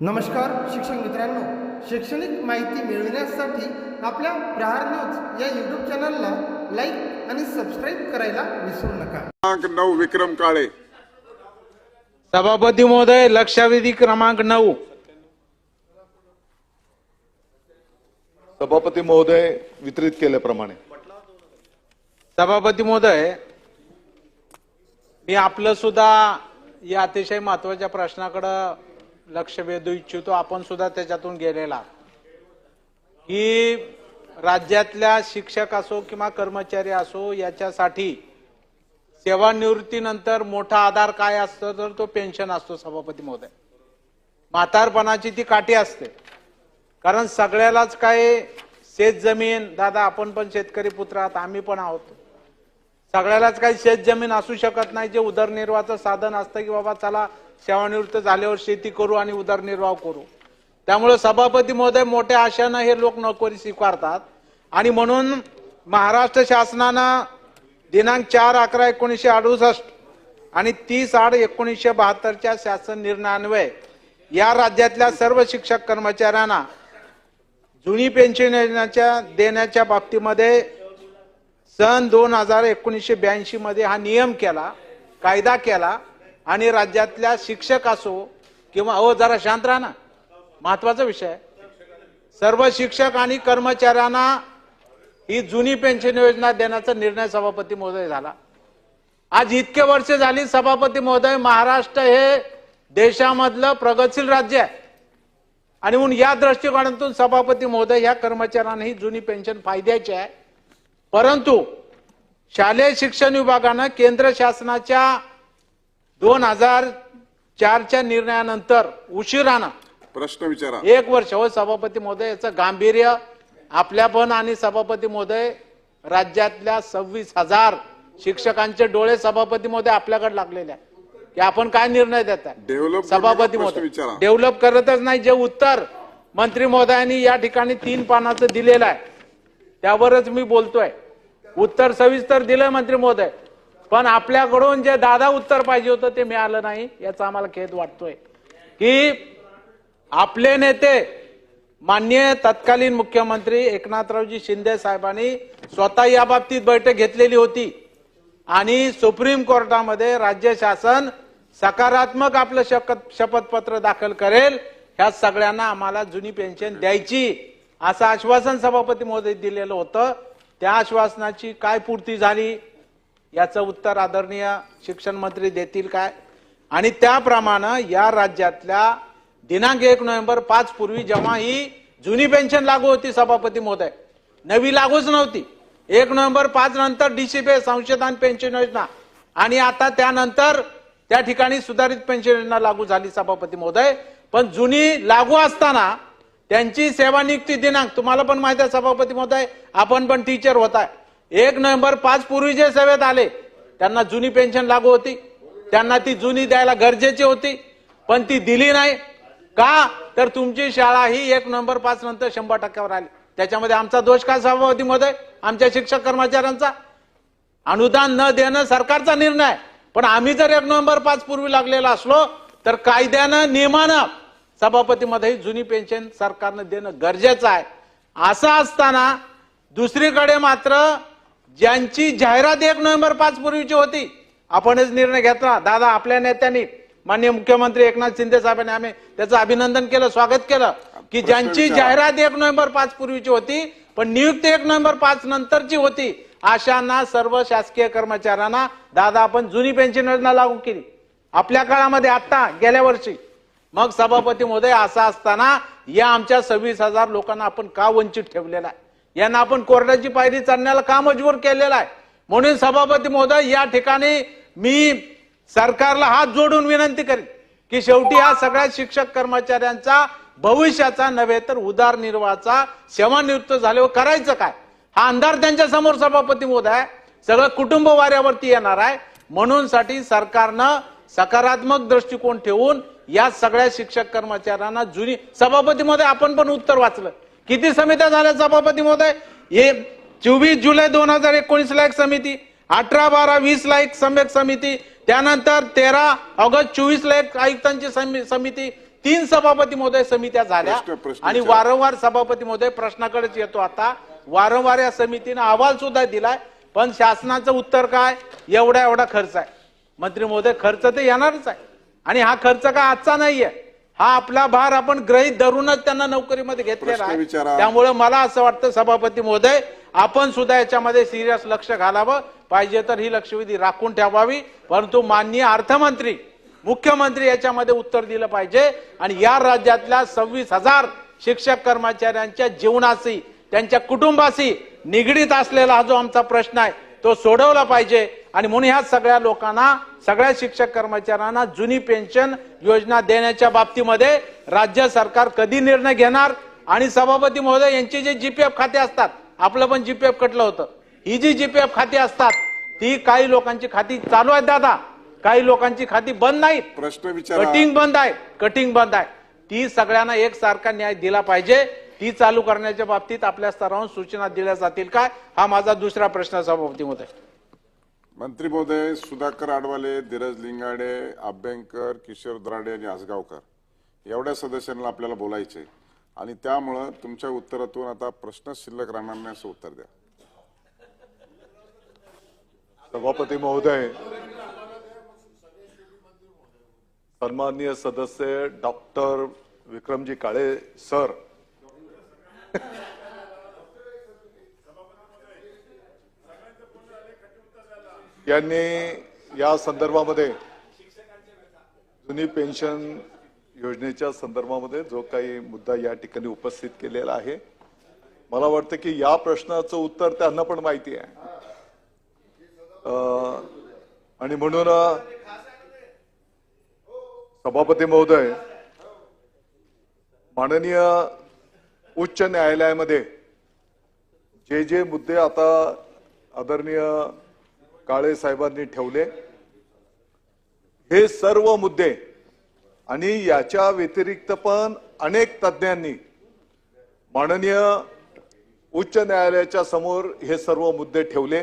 नमस्कार शिक्षक मित्रांनो. शैक्षणिक माहिती मिळविण्यासाठी आपल्या प्रहार न्यूज या यूट्यूब चॅनलला लाईक आणि सबस्क्राईब करायला विसरू नका. क्रमांक नऊ विक्रम काळे. सभापती महोदय लक्षवेधी क्रमांक नऊ. सभापती महोदय वितरित केल्याप्रमाणे. सभापती महोदय मी आपलं सुद्धा या अतिशय महत्त्वाच्या प्रश्नाकडं लक्ष वेधू इच्छितो आपण सुद्धा त्याच्यातून गेलेला की राज्यातल्या शिक्षक असो किंवा कर्मचारी असो याच्यासाठी सेवानिवृत्तीनंतर मोठा आधार काय असतो तर तो पेन्शन असतो सभापती महोदय. म्हातारपणाची ती काठी असते. कारण सगळ्यालाच काय शेत जमीन दादा आपण पण शेतकरी पुत्र आहात आम्ही पण आहोत. सगळ्यालाच काही शेत जमीन असू शकत नाही जे उदरनिर्वाहाचं साधन असतं की बाबा चला सेवानिवृत्त झाल्यावर शेती करू आणि उदरनिर्वाह करू. त्यामुळे सभापती महोदय मोठ्या आशानं हे लोक नोकरी स्वीकारतात. आणि म्हणून महाराष्ट्र शासनानं दिनांक चार अकरा एकोणीसशे अडुसष्ट आणि तीस आठ एकोणीसशे बहात्तरच्या शासन निर्णयान्वये या राज्यातल्या सर्व शिक्षक कर्मचाऱ्यांना जुनी पेन्शन योजनेच्या देण्याच्या बाबतीमध्ये सन दोन हजार एकोणीसशे ब्याऐंशी मध्ये हा नियम केला कायदा केला. आणि राज्यातल्या शिक्षक असो किंवा अहो जरा शांत राहा ना. महत्त्वाचा विषय सर्व शिक्षक आणि कर्मचाऱ्यांना ही जुनी पेन्शन योजना देण्याचा निर्णय सभापती महोदय झाला. आज इतके वर्ष झाली सभापती महोदय महाराष्ट्र हे देशामधलं प्रगतशील राज्य आहे. आणि म्हणून या दृष्टिकोनातून सभापती महोदय या कर्मचाऱ्यांना ही जुनी पेन्शन फायद्याची आहे. परंतु शालेय शिक्षण विभागानं केंद्र शासनाच्या दोन हजार चारच्या निर्णयानंतर उशिरानं प्रश्न विचारा. एक वर्ष. हो सभापती महोदय याचं गांभीर्य आपल्या पण आणि सभापती महोदय राज्यातल्या सव्वीस हजार शिक्षकांचे डोळे सभापती महोदय आपल्याकडे लागलेले आहे की आपण काय निर्णय देत Develop सभापती महोदय विचारा. डेव्हलप करतच नाही जे उत्तर मंत्री महोदयांनी या ठिकाणी तीन पानाचं दिलेलं आहे त्यावरच मी बोलतोय. उत्तर सविस्तर दिलंय मंत्री महोदय. पण आपल्याकडून जे दादा उत्तर पाहिजे होतं ते मिळालं नाही याचा आम्हाला खेद वाटतोय. की आपले नेते माननीय तत्कालीन मुख्यमंत्री एकनाथरावजी शिंदे साहेबांनी स्वतः या बाबतीत बैठक घेतलेली होती. आणि सुप्रीम कोर्टामध्ये राज्य शासन सकारात्मक आपलं शपथ शपथपत्र दाखल करेल ह्या सगळ्यांना आम्हाला जुनी पेन्शन द्यायची असं आश्वासन सभापती महोदय दिलेलं होतं. त्या आश्वासनाची काय पूर्ती झाली? याचं उत्तर आदरणीय शिक्षण मंत्री देतील काय? आणि त्याप्रमाणे या राज्यातल्या दिनांक एक नोव्हेंबर पाच पूर्वी जेव्हा ही जुनी पेन्शन लागू होती सभापती महोदय नवी लागूच नव्हती. एक नोव्हेंबर पाच नंतर डीसीपी संशोधन पेन्शन योजना आणि आता त्यानंतर त्या ठिकाणी सुधारित पेन्शन योजना लागू झाली सभापती महोदय. पण जुनी लागू असताना त्यांची सेवानियुक्ती दिनांक तुम्हाला पण माहिती आहे सभापती महोदय आपण पण टीचर होताय एक नोव्हेंबर पाच पूर्वी जे सेवेत आले त्यांना जुनी पेन्शन लागू होती. त्यांना ती जुनी द्यायला गरजेची होती पण ती दिली नाही. का? तर तुमची शाळा ही एक नोव्हेंबर पाच नंतर शंभर टक्क्यावर आली. त्याच्यामध्ये आमचा दोष काय सभापतीमध्ये? आमच्या शिक्षक कर्मचाऱ्यांचा. अनुदान न देणं सरकारचा निर्णय. पण आम्ही जर एक नोव्हेंबर पाच पूर्वी लागलेला असलो तर कायद्यानं नियमानं सभापतीमध्ये जुनी पेन्शन सरकारनं देणं गरजेचं आहे. असं असताना दुसरीकडे मात्र ज्यांची जाहिरात एक नोव्हेंबर पाच पूर्वीची होती आपणच निर्णय घेतला. दादा आपल्या नेत्यांनी माननीय मुख्यमंत्री एकनाथ शिंदे साहेबांनी आम्ही त्याचं अभिनंदन केलं स्वागत केलं की ज्यांची. जाहिरात एक नोव्हेंबर पाच पूर्वीची होती पण नियुक्ती एक नोव्हेंबर पाच नंतरची होती अशांना सर्व शासकीय कर्मचाऱ्यांना दादा आपण जुनी पेन्शन योजना लागू केली. आपल्या काळामध्ये आता गेल्या वर्षी. मग सभापती महोदय असं असताना या आमच्या सव्वीस हजार लोकांना आपण का वंचित ठेवलेला आहे? यांना आपण कोर्टाची पायरी चढण्याला का मजबूर केलेला आहे. म्हणून सभापती महोदय या ठिकाणी मी सरकारला हात जोडून विनंती करेन की शेवटी हा सगळ्या शिक्षक कर्मचाऱ्यांचा भविष्याचा नव्हे तर उदारनिर्वाहाचा सेवानिवृत्त झाल्यावर हो करायचं काय? हा अंधार त्यांच्यासमोर सभापती महोदय. आहे. सगळं कुटुंब वाऱ्यावरती येणार आहे. म्हणून साठी सरकारनं सकारात्मक दृष्टिकोन ठेवून या सगळ्या शिक्षक कर्मचाऱ्यांना जुनी सभापतीमध्ये आपण पण उत्तर वाचलं. किती समित्या झाल्या सभापती महोदय? हे चोवीस जुलै दोन हजार एकोणीस ला एक समिती अठरा बारा वीस ला एक सम्यक समिती त्यानंतर तेरा ऑगस्ट चोवीस ला एक आयुक्तांची समी- समिती तीन सभापती महोदय समित्या झाल्या. आणि. वारंवार सभापती महोदय प्रश्नाकडेच येतो आता. वारंवार या समितीनं अहवाल सुद्धा दिलाय. पण शासनाचं उत्तर काय? एवढा एवढा खर्च आहे. मंत्री महोदय खर्च तर येणारच आहे. आणि हा खर्च काय आजचा नाहीये. हा आपला भार आपण ग्रहित धरूनच त्यांना नोकरीमध्ये घेतलेला आहे. त्यामुळे मला असं वाटतं सभापती महोदय आपण सुद्धा याच्यामध्ये सिरियस लक्ष घालावं. पाहिजे तर ही लक्षवेधी राखून ठेवावी. परंतु माननीय अर्थमंत्री मुख्यमंत्री याच्यामध्ये उत्तर दिलं पाहिजे. आणि या राज्यातल्या सव्वीस हजार शिक्षक कर्मचाऱ्यांच्या जीवनाशी त्यांच्या कुटुंबाशी निगडीत असलेला हा जो आमचा प्रश्न आहे तो सोडवला पाहिजे. आणि म्हणून ह्या सगळ्या लोकांना सगळ्या शिक्षक कर्मचाऱ्यांना जुनी पेन्शन योजना देण्याच्या बाबतीमध्ये राज्य सरकार कधी निर्णय घेणार? आणि सभापती महोदय यांचे जे जीपीएफ खाते असतात आपलं पण जीपीएफ कटलं होतं. ही जी जीपीएफ खाती असतात ती काही लोकांची खाती चालू आहेत दादा. काही लोकांची खाती बंद नाहीत. प्रश्न विचारा. कटिंग बंद आहे. कटिंग बंद आहे. ती सगळ्यांना एकसारखा न्याय दिला पाहिजे. ती चालू करण्याच्या बाबतीत आपल्या स्तरावरून सूचना दिल्या जातील काय? हा माझा दुसरा प्रश्न सभापती महोदय. मंत्री महोदय सुधाकर आडवाले धीरज लिंगाडे अभ्यंकर किशोर दराडे आणि आसगावकर एवढ्या सदस्यांना आपल्याला बोलायचे आणि त्यामुळं तुमच्या उत्तरातून आता प्रश्न शिल्लक राहणार नाही असं उत्तर द्या. सभापती महोदय सन्माननीय सदस्य डॉक्टर विक्रमजी काळे सर. यांनी या संदर्भामध्ये जुनी पेन्शन योजनेच्या संदर्भामध्ये जो काही मुद्दा या ठिकाणी उपस्थित केलेला आहे मला वाटतं की या प्रश्नाचं उत्तर त्यांना पण माहिती आहे. आणि म्हणून सभापती महोदय माननीय उच्च न्यायालयामध्ये जे जे मुद्दे आता आदरणीय काळे साहेबांनी ठेवले. हे सर्व मुद्दे आणि याच्या व्यतिरिक्त पण अनेक तज्ज्ञांनी माननीय उच्च न्यायालयाच्या समोर हे सर्व मुद्दे ठेवले.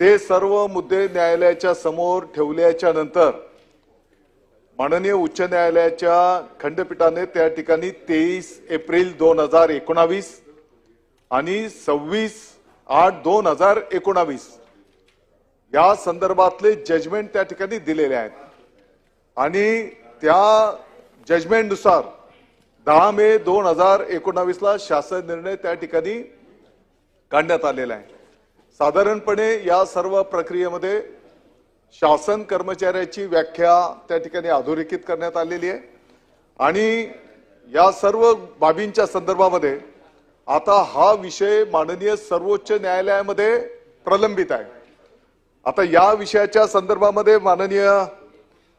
ते सर्व मुद्दे न्यायालयाच्या समोर ठेवल्याच्या नंतर माननीय उच्च न्यायालयाच्या खंडपीठाने त्या ठिकाणी तेवीस एप्रिल दोन हजार एकोणावीस आणि सव्वीस आठ दोन हजार एकोणावीस या संदर्भातले जजमेंट त्या ठिकाणी दिलेले आहेत. आणि त्या जजमेंटनुसार दहा मे दोन हजार एकोणावीसला शासन निर्णय त्या ठिकाणी काढण्यात आलेला आहे. साधारणपणे या सर्व प्रक्रियेमध्ये शासन कर्मचाऱ्याची व्याख्या त्या ठिकाणी अधोरेखित करण्यात आलेली आहे. आणि या सर्व बाबींच्या संदर्भामध्ये आता हा विषय माननीय सर्वोच्च न्यायालयामध्ये प्रलंबित आहे. आता या विषयाच्या संदर्भामध्ये माननीय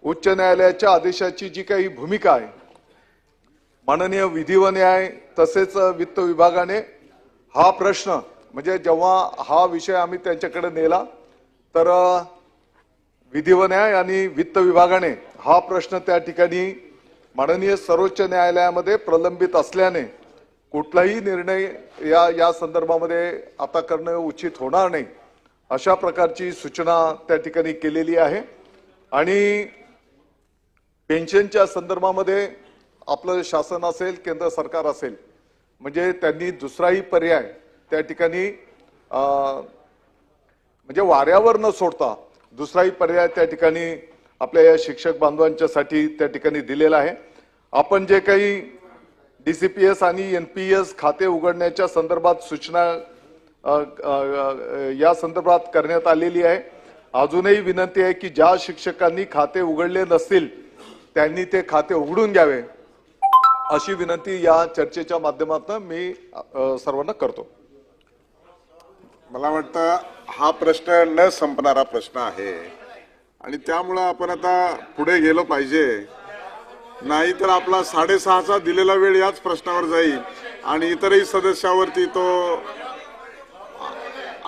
उच्च न्यायालयाच्या आदेशाची जी काही भूमिका आहे माननीय विधी व न्याय तसेच वित्त विभागाने हा प्रश्न म्हणजे जेव्हा हा विषय आम्ही त्यांच्याकडे नेला तर विधी व न्याय आणि वित्त विभागाने हा प्रश्न त्या ठिकाणी माननीय सर्वोच्च न्यायालयामध्ये प्रलंबित असल्याने कुठलाही निर्णय या या संदर्भामध्ये आता करणं उचित होणार नाही. अशा प्रकारची सूचना त्या ठिकाणी केलेली आहे. आणि पेन्शनच्या संदर्भामध्ये आपलं शासन असेल केंद्र सरकार असेल म्हणजे त्यांनी दुसराही पर्याय त्या ठिकाणी म्हणजे वाऱ्यावर न सोडता दुसराही पर्याय त्या ठिकाणी आपल्या या शिक्षक बांधवांच्यासाठी त्या ठिकाणी दिलेला आहे. आपण जे काही डी सी पी एस आणि एन पी एस खाते उघडण्याच्या संदर्भात सूचना या संदर्भात करण्यात आलेली आहे. अजूनही विनंती आहे की ज्या शिक्षकांनी खाते उघडले नसतील त्यांनी ते खाते उघडून घ्यावे. अशी विनंती या चर्चेच्या माध्यमातून मी सर्वांना करतो. मला वाटतं हा प्रश्न न संपणारा प्रश्न आहे. आणि त्यामुळं आपण आता पुढे गेलो पाहिजे. नाही तर आपला साडेसहाचा दिलेला वेळ याच प्रश्नावर जाईल. आणि इतरही सदस्यावरती तो